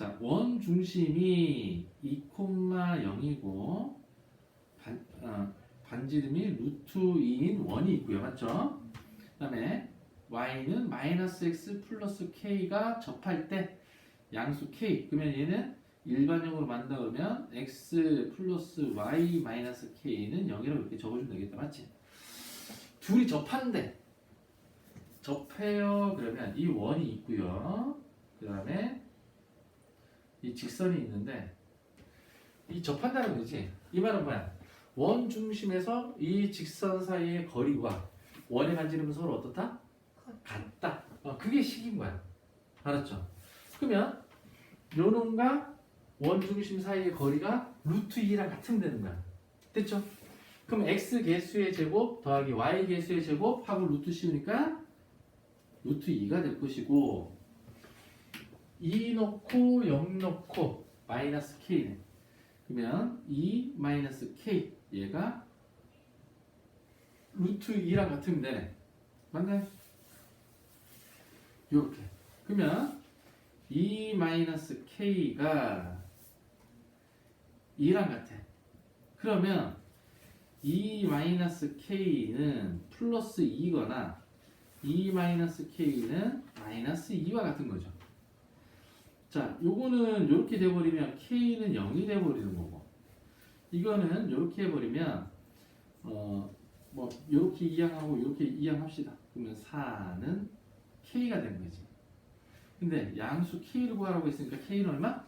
자, 원 중심이 2,0이고 반, 어, 반지름이 루트 2인 원이 있고요. 맞죠? 그 다음에 y는 마이너스 x 플러스 k가 접할 때 양수 k 그러면 얘는 일반형으로 그러면 x 플러스 y 마이너스 k는 0이라고 이렇게 적어주면 되겠다. 맞지? 둘이 접한대. 접해요. 그러면 이 원이 있고요. 그 다음에 이 직선이 있는데 이 접한다는 거지. 이 말은 뭐야? 원 중심에서 이 직선 사이의 거리와 원의 반지름은 서로 어떻다? 같다. 어, 그게 식인 거야. 알았죠? 그러면 요 놈과 원 중심 사이의 거리가 루트 2랑 같으면 되는 거야. 됐죠? 그럼 x 개수의 제곱 더하기 y 개수의 제곱 하고 루트 씌우니까 루트 2가 될 것이고 2 넣고 0 넣고 마이너스 k네. 그러면 2 마이너스 k 얘가 루트 2랑 같으면 되네. 맞나요? 이렇게. 그러면 2 마이너스 k가 2랑 같아. 그러면 2 마이너스 k는 플러스 2거나 2 마이너스 k는 마이너스 2와 같은 거죠. 자, 요거는 이렇게 돼버리면 k는 0이 돼버리는 거고, 이거는 이렇게 해버리면 어 뭐 이렇게 이항하고 이렇게 이항합시다. 그러면 4는 k가 되는 거지. 근데 양수 k를 구하라고 했으니까 k는 얼마?